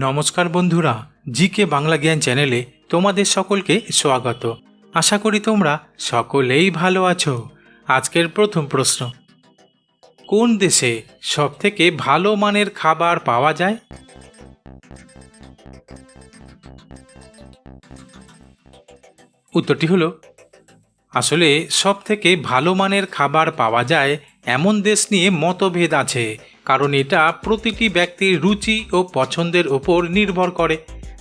নমস্কার বন্ধুরা জি কে বাংলা জ্ঞান চ্যানেলে তোমাদের সকলকে স্বাগত। আশা করি তোমরা সকলেই ভালো আছো। আজকের প্রথম প্রশ্ন, কোন দেশে সবথেকে ভালো মানের খাবার পাওয়া যায়? উত্তরটি হলো, আসলে সব থেকে ভালো মানের খাবার পাওয়া যায় এমন দেশ নিয়ে মতভেদ আছে কারণ এটা প্রতিটি ব্যক্তির রুচি ও পছন্দের ওপর নির্ভর করে।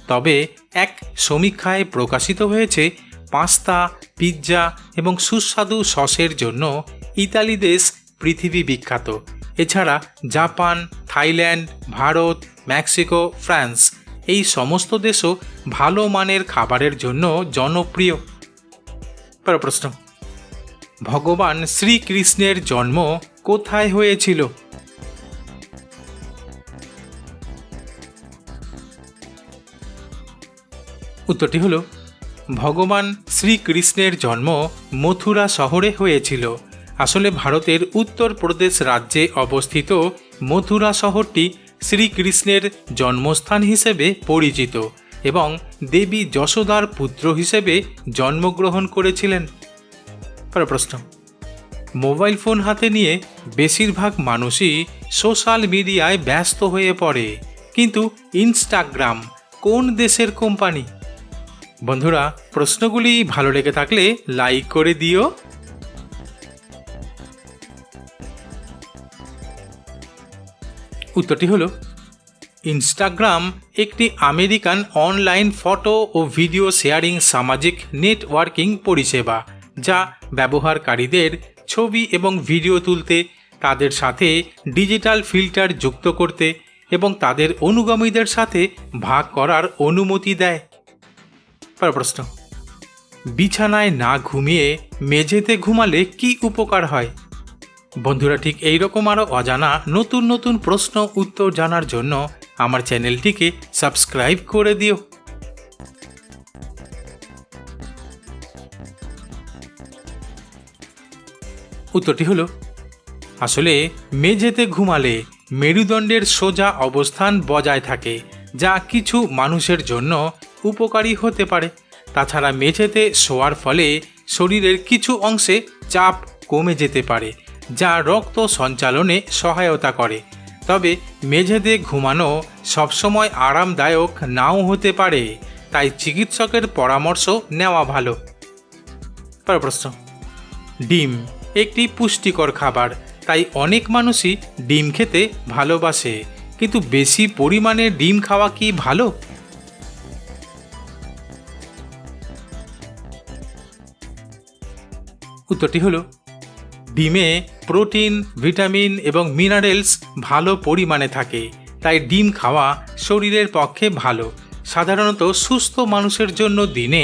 তবে এক সমীক্ষায় প্রকাশিত হয়েছে, পাস্তা, পিৎজা এবং সুস্বাদু সসের জন্য ইতালি দেশ পৃথিবী বিখ্যাত। এছাড়া Japan, Thailand, Bharat, Mexico, France এই সমস্ত দেশও ভালো মানের খাবারের জন্য জনপ্রিয়। প্রশ্ন। ভগবান শ্রীকৃষ্ণের জন্ম কোথায় হয়েছিল? উত্তরটি হল, ভগবান শ্রীকৃষ্ণের জন্ম মথুরা শহরে হয়েছিল। আসলে ভারতের উত্তরপ্রদেশ রাজ্যে অবস্থিত মথুরা শহরটি শ্রীকৃষ্ণের জন্মস্থান হিসেবে পরিচিত এবং দেবী যশোদার পুত্র হিসেবে জন্মগ্রহণ করেছিলেন। প্রশ্ন, মোবাইল ফোন হাতে নিয়ে বেশিরভাগ মানুষই সোশ্যাল মিডিয়ায় ব্যস্ত হয়ে পড়ে, কিন্তু ইনস্টাগ্রাম কোন দেশের কোম্পানি? বন্ধুরা, প্রশ্নগুলি ভালো লেগে থাকলে লাইক করে দিও। উত্তরটি হলো, ইনস্টাগ্রাম একটি আমেরিকান অনলাইন ফটো ও ভিডিও শেয়ারিং সামাজিক নেটওয়ার্কিং পরিষেবা, যা ব্যবহারকারীদের ছবি এবং ভিডিও তুলতে, তাদের সাথে ডিজিটাল ফিল্টার যুক্ত করতে এবং তাদের অনুগামীদের সাথে ভাগ করার অনুমতি দেয়। পরের প্রশ্ন। বিছানায় না ঘুমিয়ে মেঝেতে ঘুমালে কি উপকার হয়? বন্ধুরা, ঠিক এই রকম আরও অজানা নতুন নতুন প্রশ্ন উত্তর জানার জন্য আমার চ্যানেলটিকে সাবস্ক্রাইব করে দিও। উত্তরটি হলো, আসলে মেঝেতে ঘুমালে মেরুদণ্ডের সোজা অবস্থান বজায় থাকে, যা কিছু মানুষের জন্য উপকারী হতে পারে। তাছাড়া মেঝেতে শোয়ার ফলে শরীরের কিছু অংশে চাপ কমে যেতে পারে, যা রক্ত সঞ্চালনে সহায়তা করে। তবে মেঝেতে ঘুমানো সবসময় আরামদায়ক নাও হতে পারে, তাই চিকিৎসকের পরামর্শ নেওয়া ভালো। প্রশ্ন। ডিম একটি পুষ্টিকর খাবার, তাই অনেক মানুষই ডিম খেতে ভালোবাসে। কিন্তু বেশি পরিমাণে ডিম খাওয়া কি ভালো? উত্তরটি হলো, ডিমে প্রোটিন, ভিটামিন এবং মিনারেলস ভালো পরিমাণে থাকে, তাই ডিম খাওয়া শরীরের পক্ষে ভালো। সাধারণত সুস্থ মানুষের জন্য দিনে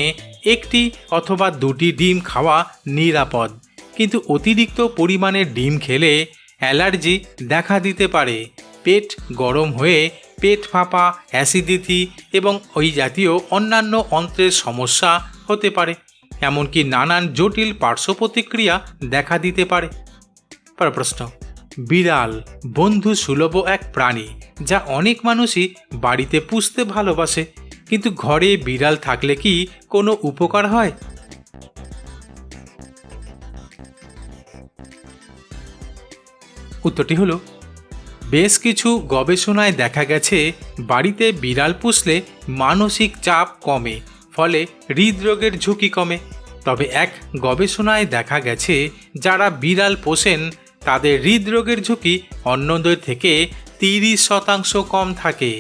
একটি অথবা দুটি ডিম খাওয়া নিরাপদ, কিন্তু অতিরিক্ত পরিমাণে ডিম খেলে অ্যালার্জি দেখা দিতে পারে। পেট গরম হয়ে পেট ফাঁপা, অ্যাসিডিটি এবং ওই জাতীয় অন্যান্য অন্ত্রের সমস্যা হতে পারে। এমনকি নানান জটিল পার্শ্ব প্রতিক্রিয়া দেখা দিতে পারে। প্রশ্ন, বিড়াল বন্ধু সুলভ এক প্রাণী যা অনেক মানুষই বাড়িতে পুষতে ভালোবাসে, কিন্তু ঘরে বিড়াল থাকলে কি কোনো উপকার হয়? উত্তরটি হলো, বেশ কিছু গবেষণায় দেখা গেছে বাড়িতে বিড়াল পুষলে মানসিক চাপ কমে ফলে হৃদরোগের ঝুঁকি কমে। তবে এক গবেষণায় দেখা গেছে, যারা বিড়াল পোষেন, তাদের হৃদরোগের ঝুঁকি অন্যদের থেকে তিরিশ শতাংশ কম থাকে।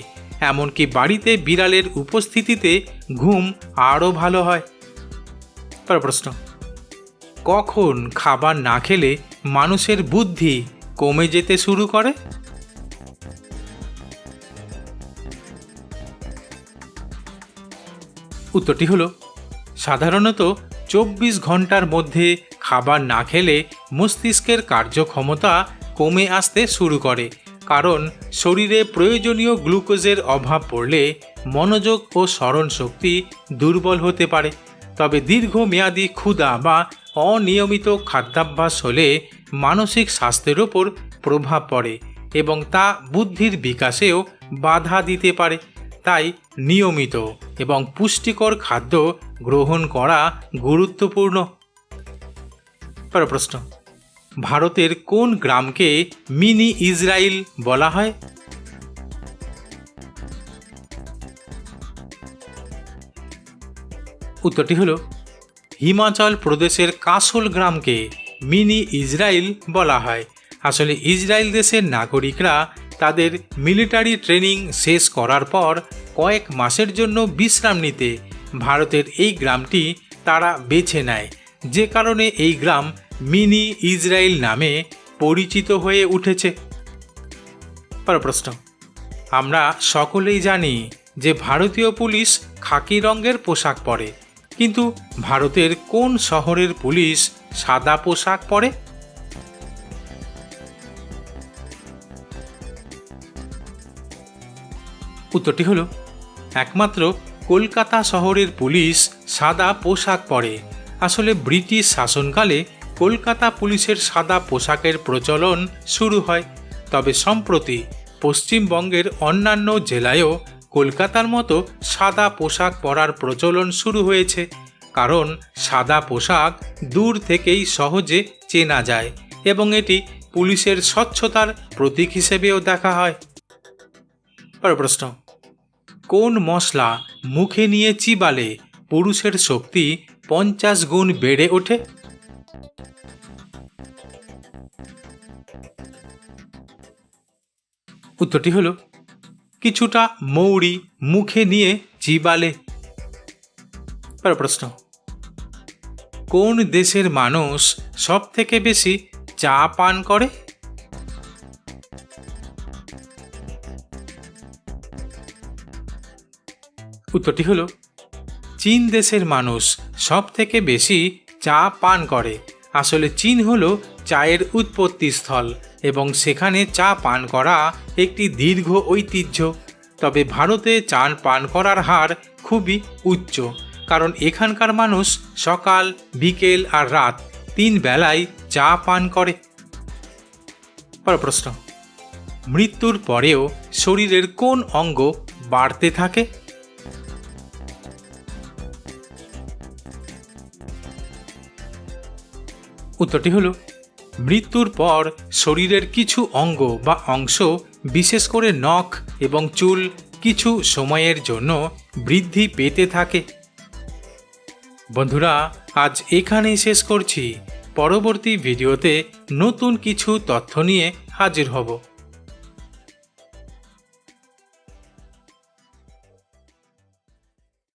এমনকি বাড়িতে বিড়ালের উপস্থিতিতে ঘুম আরও ভালো হয়। প্রশ্ন। কখন খাবার না খেলে মানুষের বুদ্ধি কমে যেতে শুরু করে? উত্তরটি হলো, সাধারণত চব্বিশ ঘণ্টার মধ্যে খাবার না খেলে মস্তিষ্কের কার্যক্ষমতা কমে আসতে শুরু করে, কারণ শরীরে প্রয়োজনীয় গ্লুকোজের অভাব পড়লে মনোযোগ ও স্মরণ শক্তি দুর্বল হতে পারে। তবে দীর্ঘমেয়াদী ক্ষুধা বা অনিয়মিত খাদ্যাভ্যাস হলে মানসিক স্বাস্থ্যের ওপর প্রভাব পড়ে এবং তা বুদ্ধির বিকাশেও বাধা দিতে পারে, তাই নিয়মিত। এবং পুষ্টিকর খাদ্য গ্রহণ করা গুরুত্বপূর্ণ। প্রশ্ন ভারতের কোন গ্রামকে মিনি ইসরায়েল বলা হয়? উত্তরটি হল, হিমাচল প্রদেশের কাসল গ্রামকে মিনি ইসরায়েল বলা হয়। আসলে ইসরায়েল দেশের নাগরিকরা তাদের মিলিটারি ট্রেনিং শেষ করার পর কয়েক মাসের জন্য বিশ্রাম নিতে ভারতের এই গ্রামটি তারা বেছে নেয়। যে কারণে এই গ্রাম মিনি ইসরায়েল নামে পরিচিত হয়ে উঠেছে। পরের প্রশ্ন আমরা সকলেই জানি যে ভারতীয় পুলিশ খাকি রঙের পোশাক পরে, কিন্তু ভারতের কোন শহরের পুলিশ সাদা পোশাক পরে? উত্তরটি হলো একমাত্র কলকাতা শহরের পুলিশ সাদা পোশাক পরে। আসলে ব্রিটিশ শাসনকালে কলকাতা পুলিশের সাদা পোশাকের প্রচলন শুরু হয়। তবে সম্প্রতি পশ্চিমবঙ্গের অন্যান্য জেলায়ও কলকাতার মতো সাদা পোশাক পরার প্রচলন শুরু হয়েছে। কারণ সাদা পোশাক দূর থেকেই সহজে চেনা যায় এবং এটি পুলিশের স্বচ্ছতার প্রতীক হিসেবেও দেখা হয়। প্রশ্ন। কোন মশলা মুখে নিয়ে চিবালে পুরুষের শক্তি পঞ্চাশ গুণ বেড়ে ওঠে? উত্তরটি হলো, কিছুটা মৌরি মুখে নিয়ে চিবালে। প্রশ্ন, কোন দেশের মানুষ সব থেকে বেশি চা পান করে? উত্তরটি হলো, চীন দেশের মানুষ সব থেকে বেশি চা পান করে। আসলে চীন হলো চায়ের উৎপত্তি স্থল এবং সেখানে চা পান করা একটি দীর্ঘ ঐতিহ্য। তবে ভারতে চা পান করার হার খুবই উচ্চ, কারণ এখানকার মানুষ সকাল, বিকেল আর রাত তিন বেলায় চা পান করে। প্রশ্ন, মৃত্যুর পরেও শরীরের কোন অঙ্গ বাড়তে থাকে? উত্তরটি হলো, মৃত্যুর পর শরীরের কিছু অঙ্গ বা অংশ, বিশেষ করে নখ এবং চুল, কিছু সময়ের জন্য বৃদ্ধি পেতে থাকে। বন্ধুরা, আজ এখানেই শেষ করছি। পরবর্তী ভিডিওতে নতুন কিছু তথ্য নিয়ে হাজির হব।